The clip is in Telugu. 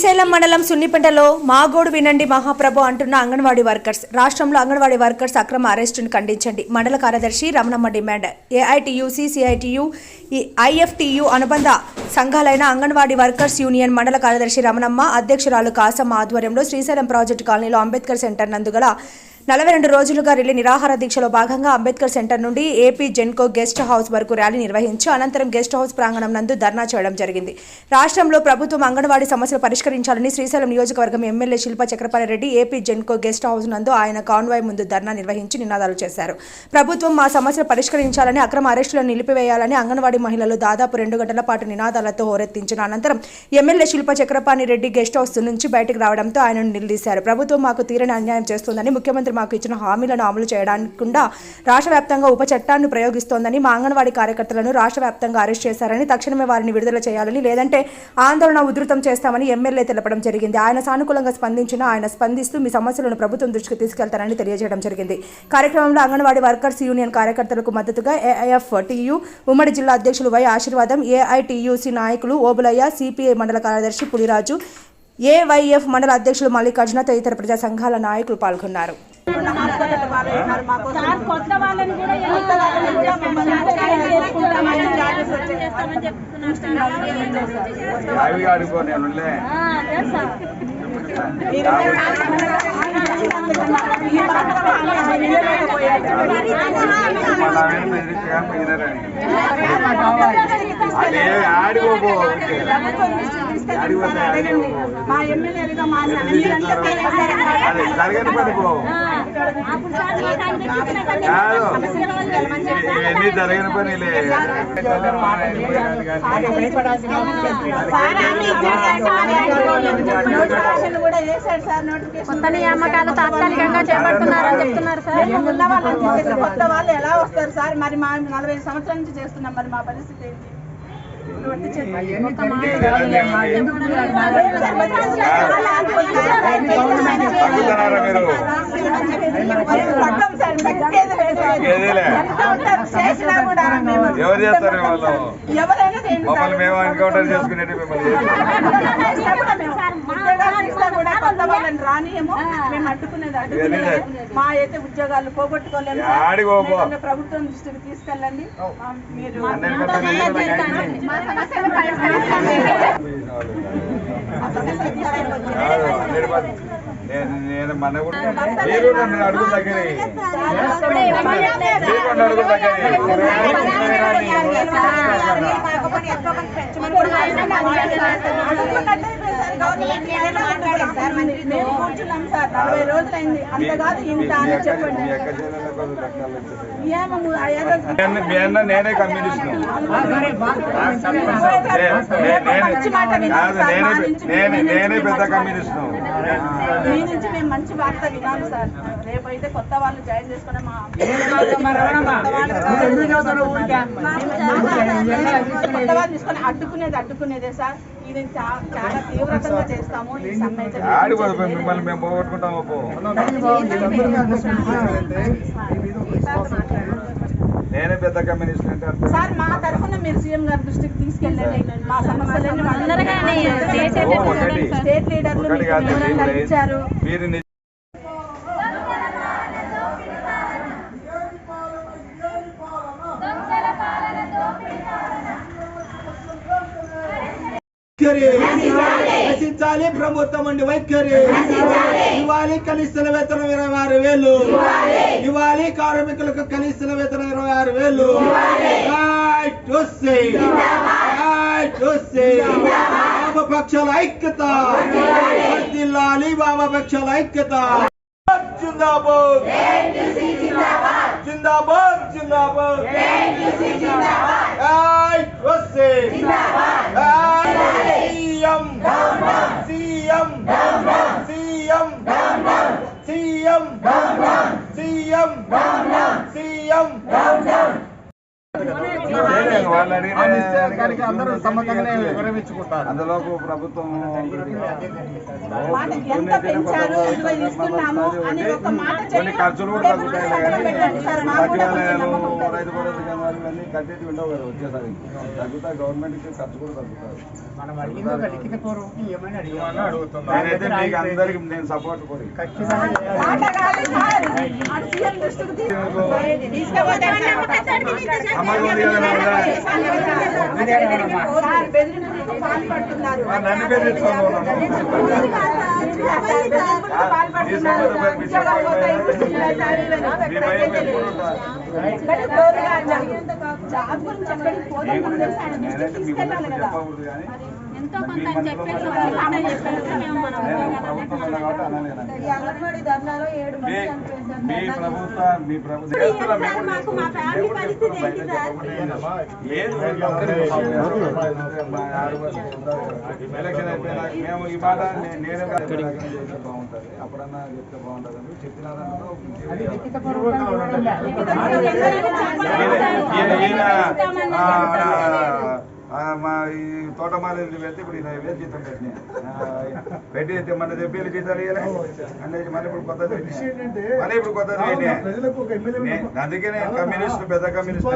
శ్రీశైలం మండలం సున్నిపెంటలో మాగోడు వినండి మహాప్రభు అంటున్న అంగన్వాడీ వర్కర్స్ రాష్ట్రంలో అంగన్వాడీ వర్కర్స్ అక్రమ అరెస్టును ఖండించండి. మండల కార్యదర్శి Ramanamma demand. AITUC CITU IFTU అనుబంధ సంఘాలైన అంగన్వాడీ వర్కర్స్ యూనియన్ మండల కార్యదర్శి రమణమ్మ అధ్యక్షురాలు కాసమ్మ ఆధ్వర్యంలో శ్రీశైలం ప్రాజెక్టు కాలనీలో అంబేద్కర్ సెంటర్ నందుగల నలభై రెండు రోజులుగా రిలే నిరాహార దీక్షలో భాగంగా అంబేద్కర్ సెంటర్ నుండి ఏపీ జెన్కో గెస్ట్ హౌస్ వరకు ర్యాలీ నిర్వహించి అనంతరం గెస్ట్ హౌస్ ప్రాంగణం నందు ధర్నా చేయడం జరిగింది. రాష్ట్రంలో ప్రభుత్వం అంగన్వాడీ సమస్యలు పరిష్కరించాలని శ్రీశైలం నియోజకవర్గం MLA Shilpa Chakrapanireddy AP Genco guest house నందు ఆయన కాన్వాయ్ ముందు ధర్నా నిర్వహించి నినాదాలు చేశారు. ప్రభుత్వం మా సమస్యలు పరిష్కరించాలని అక్రమ అరెస్టులను నిలిపివేయాలని అంగన్వాడీ మహిళలు దాదాపు రెండు గంటల పాటు నినాదాలతో హోరెత్తించిన అనంతరం MLA Shilpa Chakrapani Reddy guest house నుంచి బయటకు రావడంతో ఆయనను నిలదీశారు. ప్రభుత్వం మాకు తీరని అన్యాయం చేస్తోందని ముఖ్యమంత్రి మాకు ఇచ్చిన హామీలను అమలు చేయడానికుండా రాష్ట్ర వ్యాప్తంగా ఉప చట్టాన్ని ప్రయోగిస్తోందని మా అంగన్వాడీ కార్యకర్తలను రాష్ట్ర వ్యాప్తంగా అరెస్ట్ చేశారని తక్షణమే వారిని విడుదల చేయాలని లేదంటే ఆందోళన ఉధృతం చేస్తామని ఎమ్మెల్యే తెలపడం జరిగింది. ఆయన సానుకూలంగా స్పందించిన ఆయన స్పందిస్తూ మీ సమస్యలను ప్రభుత్వం దృష్టికి తీసుకెళ్తారని తెలియజేయడం జరిగింది. కార్యక్రమంలో అంగన్వాడీ వర్కర్స్ యూనియన్ కార్యకర్తలకు మద్దతుగా ఏఐఎఫ్ టియు ఉమ్మడి జిల్లా అధ్యక్షులు వై ఆశీర్వాదం ఏఐటియుసి నాయకులు ఓబులయ్య సిపిఐ మండల కార్యదర్శి పులిరాజు ఏవైఎఫ్ మండల అధ్యక్షులు మల్లికార్జున తదితర ప్రజా సంఘాల నాయకులు పాల్గొన్నారు. సార్ కొత్త వాళ్ళని కూడా చెప్తున్నారు మా ఎమ్మెల్యేలుగా మా అదే జరగని పని పో ఇవన్నీ జరిగిన పనిలే కొత్త నియామకాలు తాత్కాలికంగా చేపడుతున్నారని చెప్తున్నారు సార్ మేము ఉన్న వాళ్ళని తీసేసి కొత్త వాళ్ళు ఎలా వస్తారు సార్ మరి మా నలభై ఐదు సంవత్సరాల నుంచి చేస్తున్నాం మరి మా పరిస్థితి ఏంటి సార్, తగ్గేది లేదు. ఏదేలే ఎంత ఉంటారు? చేసినా కూడా మేము ఎవరు చేస్తారు వాళ్ళు. మమ్మల్ని మేము ఎన్కౌంటర్ చేసుకునేది మిమ్మల్ని మా అయితే ఉద్యోగాలు పోగొట్టుకోలేము ప్రభుత్వం దృష్టికి తీసుకెళ్ళండి మీరు నేను మన కూడా మీరు నన్ను అడుగు దగ్గర మీరు నన్ను అడుగు మేము కూర్చున్నాం సార్. నలభై రోజులైంది. అంత కాదు ఇంత అని చెప్పండి. నేనే కమ్యూనిస్ట్. విన్నాం నేనే నేనే పెద్ద కమ్యూనిస్ట్ మీ నుంచి మేము మంచి వార్త వినాలి సార్. రేపు అయితే కొత్త వాళ్ళు జాయిన్ చేసుకుని మా కొత్త వాళ్ళు తీసుకొని అడ్డుకునేది అడ్డుకునేదే సార్. ఇది చాలా తీవ్రతంగా చేస్తాము. ఈ సమ్మె మిమ్మల్ని మేము నేనే పెద్ద కమ్యూనిస్ట్. సార్ మా తరఫున మీరు సీఎం గారి దృష్టికి తీసుకెళ్ళండి. మా సమస్యలన్నీ స్టేట్ లీడర్లు ఇచ్చారు. వైఖరి. నశించాలి. ప్రభుత్వం అండి వైఖరి. ఇవ్వాలి కనిష్ట వేతనం ఇరవై ఆరు వేలు. ఇవ్వాలి. కార్మికులకు కనిష్ట వేతనం ఇరవై ఆరు వేలు. వామపక్షాల ఐక్యత. వర్ధిల్లాలి వామపక్షాల ఐక్యత. జిందాబాద్. జిందాబాద్. జిందాబాద్ Right to say. CM CM CM CM CM CM నేనే వాళ్ళు అడిగిన వాళ్ళు ఇస్తే దానికి అందరూ సమ్మతంగానే విరమించుకుంటారు అందులోపు ప్రభుత్వం కొన్ని ఖర్చులు కూడా తగ్గుతాయి కూడా సచివాలయాలు. రైతు భరోసా కేంద్రాలు ఇవన్నీ కట్టేది ఉండవు కదా వచ్చేసరికి తగ్గుతాయి గవర్నమెంట్కి ఖర్చు కూడా అడుగుతున్నాం నేనైతే మీకు అందరికి నేను సపోర్ట్ ఖచ్చితంగా మాట పాల్పడుతున్నారు. జాబ్ గురించి ఎక్కడికి పోతే తీసుకెళ్ళాలి కదా. ఎంతో కొంత చెప్పేసి మాకు మా. ఫ్యామిలీ పరిస్థితి. ఏంటి ఎలక్షన్ అయిపోయినా మేము ఈ మాట నే- బాగుంటుంది అప్పుడన్నా చెప్తే బాగుంటుంది అని మా ఈ తోటమాలి పెడితే ఇప్పుడు ఈయన వేలు జీతం పెట్టినా పెట్టి మన చెప్పి జీతాలు ఇవ్వలే అంటే మళ్ళీ ఇప్పుడు కొత్తది మళ్ళీ ఇప్పుడు కొత్తది అందుకే నేను కమ్యూనిస్ట్ పెద్ద కమ్యూనిస్ట్